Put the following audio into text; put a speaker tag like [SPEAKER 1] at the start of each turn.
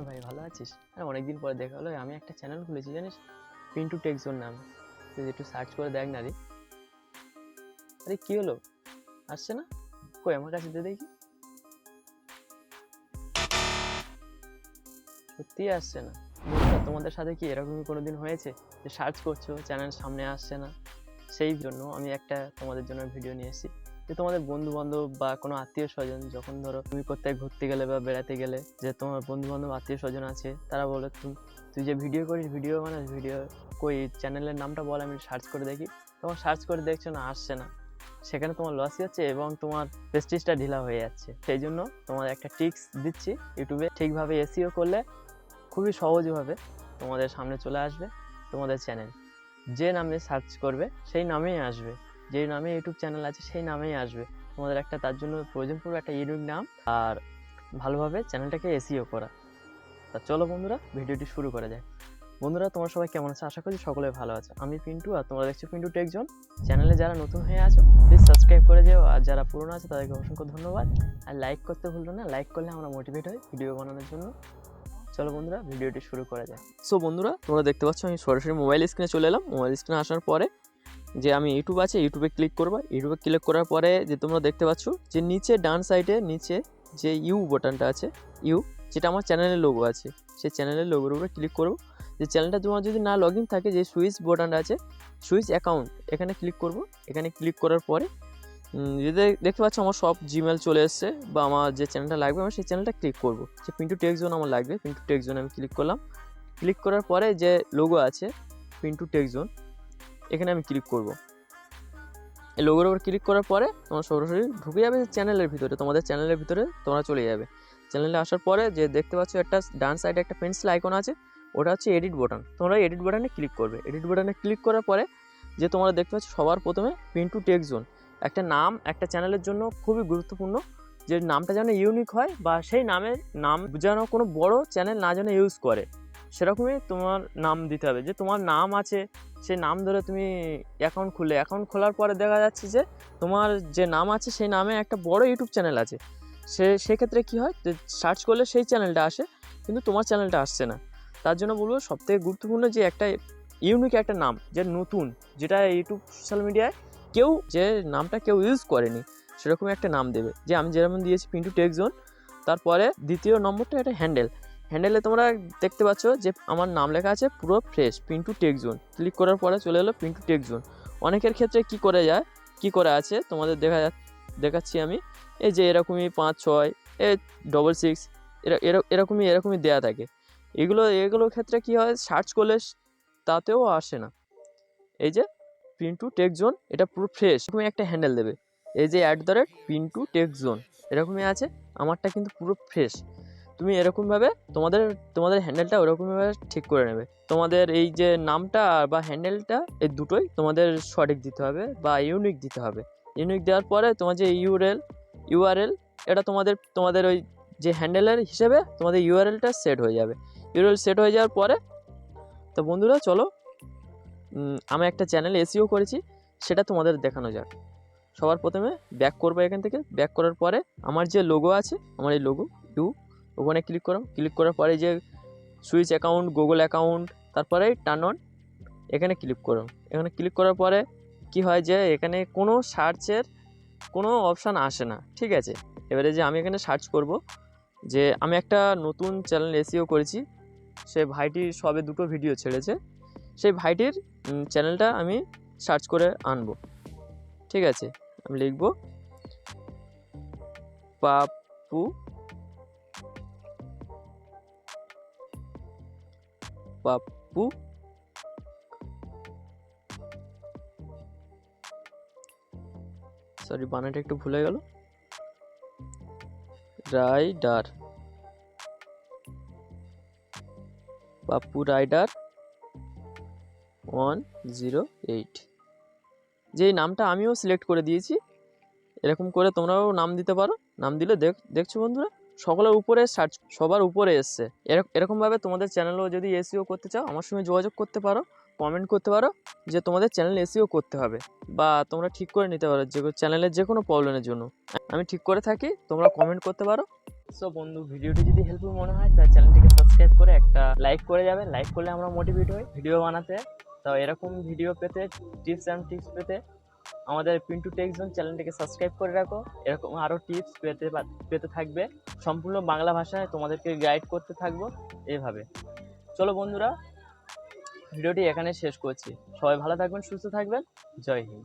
[SPEAKER 1] ভাই, ভালো আছিস? হ্যাঁ অনেকদিন পরে দেখা হলো। আমি একটা চ্যানেল খুলেছি, জানিস? পিন্টু টেক্সোর নাম। তুই একটু সার্চ করে দেখ না রে। আরে, কি হলো? আসছে না? কই, আমার কাছে দে দেখি। সত্যিই আসছে না। বন্ধুরা, তোমাদের সাথে কি এরকমই কোনোদিন হয়েছে যে সার্চ করছ চ্যানেল সামনে আসছে না? সেই জন্য আমি একটা তোমাদের জন্য ভিডিও নিয়ে এসেছি। যে তোমাদের বন্ধু বান্ধব বা কোনো আত্মীয় স্বজন যখন ধরো তুমি কোথায় ঘুরতে গেলে বা বেড়াতে গেলে যে তোমার বন্ধু বান্ধব আত্মীয় স্বজন আছে, তারা বলে, তুমি, তুই যে ভিডিও করিস ভিডিও মানে ভিডিও কই চ্যানেলের নামটা বল, আমি সার্চ করে দেখি। তোমার সার্চ করে দেখছ না, আসছে না। সেখানে তোমার লসই হচ্ছে এবং তোমার প্রেস্টিজটা ঢিলা হয়ে যাচ্ছে। সেই জন্য তোমার একটা টিক্স দিচ্ছি ইউটিউবে, ঠিকভাবে এসিও করলে খুবই সহজভাবে তোমাদের সামনে চলে আসবে তোমাদের চ্যানেল যে নামে সার্চ করবে, সেই নামেই আসবে। যে নামে ইউটিউব চ্যানেল আছে, সেই নামেই আসবে। তোমাদের একটা তার জন্য প্রয়োজন পড়বে একটা ইউনিক নাম আর ভালোভাবে চ্যানেলটাকে এসিও করা। তা চলো বন্ধুরা, ভিডিওটি শুরু করা যায় বন্ধুরা, তোমার সবাই কেমন আছে? আশা করি সকলে ভালো আছে। আমি পিন্টু আর তোমরা দেখছ পিন্টু টেকজন চ্যানেলে যারা নতুন হয়ে আছো প্লিজ সাবস্ক্রাইব করে যেও। আর যারা পুরনো আছে, তাদেরকে অসংখ্য ধন্যবাদ। আর লাইক করতে ভুলবে না লাইক করলে আমরা মোটিভেট হই ভিডিও বানানোর জন্য। চলো বন্ধুরা, ভিডিওটি শুরু করা যায় সো বন্ধুরা, তোমরা দেখতে পাচ্ছ, আমি সরাসরি মোবাইল স্ক্রিনে চলে এলাম। মোবাইল স্ক্রিনে আসার পরে যে আমি ইউটিউব আছে ইউটিউবে ক্লিক করব। ইউটিউবে ক্লিক করার পরে যে তোমরা দেখতে পাচ্ছ যে নিচে ডান সাইডে নিচে যে ইউ বাটনটা আছে ইউ যেটা আমার চ্যানেলের লোগো আছে, সেই চ্যানেলের লোগোর উপরে ক্লিক করব। যে চ্যানেলটা তোমার যদি না লগ ইন থাকে, যে সুইচ বাটনটা আছে সুইচ অ্যাকাউন্ট এখানে ক্লিক করব। এখানে ক্লিক করার পরে যদি দেখতে পাচ্ছ আমার সব জিমেল চলে এসছে বা আমার যে চ্যানেলটা লাগবে আমি সেই চ্যানেলটা ক্লিক করব। যে পিন্টু টেক জোন আমার লাগবে পিন্টু টেক জোন আমি ক্লিক করলাম। ক্লিক করার পরে যে লোগো আছে পিন্টু টেক জোন এখানে আমি ক্লিক করব। এই লোগোর উপর ক্লিক করার পরে তোমার সরাসরি ঢুকে যাবে চ্যানেলের ভিতরে, তোমাদের চ্যানেলের ভিতরে তোমরা চলে যাবে। চ্যানেলে আসার পরে যে দেখতে পাচ্ছ একটা ডান সাইডে একটা পেন্সিল আইকন আছে, ওটা হচ্ছে এডিট বাটন তোমরা এডিট বাটনে ক্লিক করবে। এডিট বাটনে ক্লিক করার পরে যে তোমরা দেখতে পাচ্ছ সবার প্রথমে পিন্টু টেক জোন একটা নাম, একটা চ্যানেলের জন্য খুবই গুরুত্বপূর্ণ, যে নামটা যেন ইউনিক হয় বা সেই নামের নাম যেন কোনো বড় চ্যানেল না যেন ইউজ করে। সেরকমই তোমার নাম দিতে হবে। যে তোমার নাম আছে সেই নাম ধরে তুমি অ্যাকাউন্ট খুলে অ্যাকাউন্ট খোলার পরে দেখা যাচ্ছে যে তোমার যে নাম আছে, সেই নামে একটা বড় ইউটিউব চ্যানেল আছে। সে, সেক্ষেত্রে কী হয় সার্চ করলে সেই চ্যানেলটা আসে, কিন্তু তোমার চ্যানেলটা আসছে না। তার জন্য বলব সবথেকে গুরুত্বপূর্ণ যে একটা ইউনিক একটা নাম, যে নতুন, যেটা ইউটিউব সোশ্যাল মিডিয়ায় কেউ, যে নামটা কেউ ইউজ করেনি সেরকম একটা নাম দেবে। যে আমি যেরকম দিয়েছি পিন্টু টেক জোন তারপরে দ্বিতীয় নম্বরটা একটা হ্যান্ডেল হ্যান্ডেলে তোমরা দেখতে পাচ্ছ যে আমার নাম লেখা আছে পুরো fresh Pintu tech zone click করার পরে চলে এলো পিন্টু টেক জোন অনেকের ক্ষেত্রে কি করে যায়? কি করে আছে? তোমাদের দেখা দেখাচ্ছি আমি। এই যে এরকমই পাঁচ, ছয় এ ডবল সিক্স এরা, এরা- এরকমই এরকমই দেয়া থাকে। এগুলো, এগুলোর ক্ষেত্রে কি হয়? সার্চ করলে তাতেও আসে না। এই যে পিন্টু টেক জোন এটা পুরো ফ্রেশ এরকমই একটা হ্যান্ডেল দেবে। এই যে at the rate Pintu tech zone এরকমই আছে। আমারটা কিন্তু পুরো ফ্রেশ তুমি এরকমভাবে তোমাদের তোমাদের হ্যান্ডেলটা ওরকমভাবে ঠিক করে নেবে। তোমাদের এই যে নামটা বা হ্যান্ডেলটা এই দুটোই তোমাদের সঠিক দিতে হবে বা ইউনিক দিতে হবে। ইউনিক দেওয়ার পরে তোমার যে ইউরেল ইউআরএল এটা তোমাদের তোমাদের ওই যে হ্যান্ডেলের হিসেবে তোমাদের ইউআরএলটা সেট হয়ে যাবে। ইউআরএল সেট হয়ে যাওয়ার পরে, তো বন্ধুরা চলো আমি একটা চ্যানেল এসিও করেছি, সেটা তোমাদের দেখানো যাক। সবার প্রথমে ব্যাক করব এখান থেকে। ব্যাক করার পরে আমার যে লোগো আছে, আমার এই লোগো ইউ ওখানে ক্লিক করো ক্লিক করার পরে যে সুইচ অ্যাকাউন্ট গুগল অ্যাকাউন্ট তারপরে টার্ন অন এখানে ক্লিক করো। এখানে ক্লিক করার পরে কি হয় যে এখানে কোনো সার্চের কোনো অপশান আসে না, ঠিক আছে? এবারে যে আমি এখানে সার্চ করব, যে আমি একটা নতুন চ্যানেল এসিও করেছি, সে ভাইটির সবে দুটো ভিডিও ছেড়েছে, সেই ভাইটির চ্যানেলটা আমি সার্চ করে আনব, ঠিক আছে? আমি লিখব পাপু পাপ্পু সরি বানানটা একটু ভুলে গেল। Rider. Pappu rider. One, zero, eight. যে নামটা আমিও সিলেক্ট করে দিয়েছি, এরকম করে তোমরাও নাম দিতে পারো। নাম দিলে দেখ, দেখছ বন্ধুরা? সকলের উপরে সার্চ সবার উপরে এসছে। এরক- এরকমভাবে তোমাদের চ্যানেলও যদি এসিও করতে চাও, আমার সঙ্গে যোগাযোগ করতে পারো কমেন্ট করতে পারো যে তোমাদের চ্যানেল এসিও করতে হবে বা তোমরা ঠিক করে নিতে পারো যে চ্যানেলের যে কোনো প্রবলেমের জন্য। আমি ঠিক করে থাকি, তোমরা কমেন্ট করতে পারো। সো বন্ধু ভিডিওটি যদি হেল্পফুল মনে হয়, তাহলে চ্যানেলটিকে সাবস্ক্রাইব করে একটা লাইক করে যাবে। লাইক করলে আমরা মোটিভেট হই ভিডিও বানাতে। তো এরকম ভিডিও পেতে টিপস অ্যান্ড টিপস পেতে আমাদের পিন্টু টেকজন চ্যানেলটিকে সাবস্ক্রাইব করে রাখো। এরকম আরও টিপস পেতে পেতে থাকবে। সম্পূর্ণ বাংলা ভাষায় তোমাদেরকে গাইড করতে থাকব এভাবে। চলো বন্ধুরা, ভিডিওটি এখানে শেষ করছি। সবাই ভালো থাকবেন, সুস্থ থাকবেন। জয় হিন্দ।